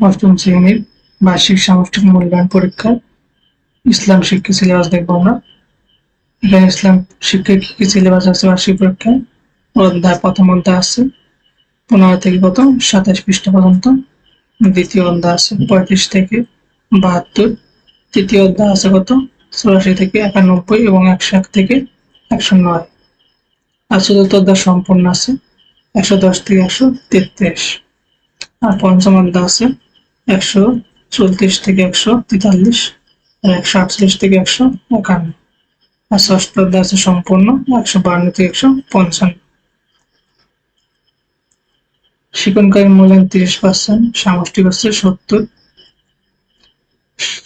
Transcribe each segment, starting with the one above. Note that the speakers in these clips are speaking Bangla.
অষ্টম শ্রেণির বার্ষিক সামষ্টিক মূল্যায়ন পরীক্ষা ইসলাম শিক্ষা সিলেবাস দেখব আমরা। এখানে ইসলাম শিক্ষা কি কি সিলেবাস আছে বার্ষিক পরীক্ষায়? অধ্যায় প্রথম অধ্যায় আছে। পনেরো থেকে কত সাতাশ পৃষ্ঠা পর্যন্ত। দ্বিতীয় অধ্যায় আছে, পঁয়ত্রিশ থেকে বাহাত্তর। তৃতীয় অধ্যায় আছে কত চুরাশি থেকে একানব্বই এবং একশো এক থেকে একশো নয়। আর চতুর্থ অধ্যায় সম্পূর্ণ আছে, একশো দশ থেকে একশো তেত্রিশ। আর পঞ্চম অধ্যায় আছে একশো চৌত্রিশ থেকে একশো তেতাল্লিশ, আর একশো আটচল্লিশ থেকে একশো একান্ন। আর ষষ্ঠ অধ্যায় আছে সম্পূর্ণ, একশো বান্ন থেকে একশো পঞ্চান্ন। শিকনকারী মূল্যায়ন তিরিশ পার্সেন্ট, সামষ্টিক হচ্ছে সত্তর।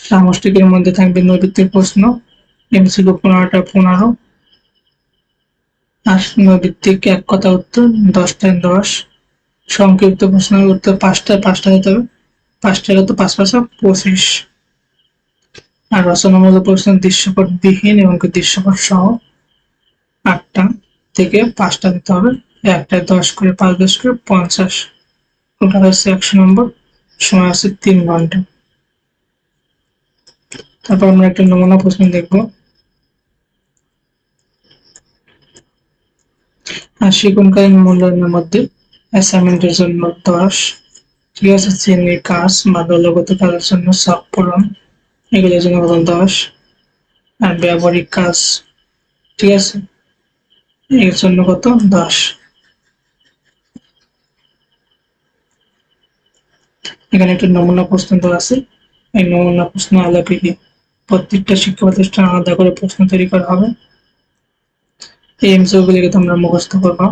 সামষ্টিকের মধ্যে থাকবে নৈবিত্তিক প্রশ্ন এমসিকিউ পনেরোটা পনেরো। নৈবিত্তিক এক কথা উত্তর দশটায় দশ। সংক্ষিপ্ত প্রশ্নের উত্তর পাঁচটায়, পাঁচটা দিতে হবে। পাঁচটায় কত পাঁচ পাঁচা পঁচিশ আর রচনামূলক প্রশ্ন দৃশ্যপট বিহীন এবং দৃশ্যপট সহ আটটা থেকে পাঁচটা দিতে হবে। একটায় দশ করে, পাঁচ দশ করে, পঞ্চাশ। টোটাল হচ্ছে একশো নম্বর, সময় আছে তিন ঘণ্টা। তারপর আমরা একটা নমুনা প্রশ্ন দেখব। আর শিক্ষণকালীন মূল্যায়নের মধ্যে অ্যাসাইনমেন্টের জন্য দশ। ঠিক আছে শ্রেণির কাজ বা দলগত কাজের জন্য সব পূরণ, এগুলোর জন্য কত দশ আর ব্যবহারিক কাজ, ঠিক আছে? এর জন্য কত দশ এখানে একটা নমুনা প্রশ্ন দেওয়া আছে। এই নমুনা প্রশ্ন আলাপে কি প্রত্যেকটা শিক্ষা প্রতিষ্ঠান আলাদা করে প্রশ্ন তৈরি করা হবে। এই এমসিও গুলিকে তোমরা মুখস্থ করবা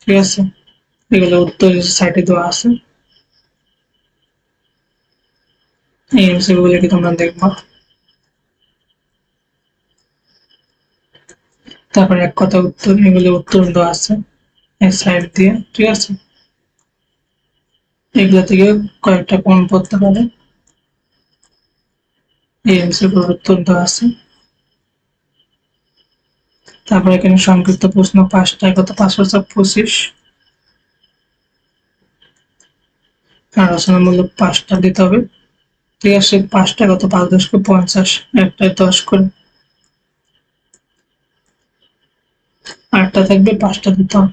ঠিক আছে? এগুলো উত্তর সাইটে দেওয়া আছে। এই এমসিও গুলিকে তোমরা দেখবা। তারপরে এক কথা উত্তর, এগুলো উত্তর দেওয়া আছে এই সাইড দিয়ে, ঠিক আছে? এগুলো থেকে কয়েকটা কোন পড়তে পারে? এই উত্তর দেওয়া আছে। তারপর এখানে সংক্ষিপ্ত প্রশ্ন, পাঁচটা কত পাঁচ পাঁচ পঁচিশ আর রচনামূলক পাঁচটা দিতে হবে। আছে পাঁচটা কত? পাঁচ দশ করে পঞ্চাশ একটায় দশ করে আটটা থাকবে পাঁচটা দিতে হবে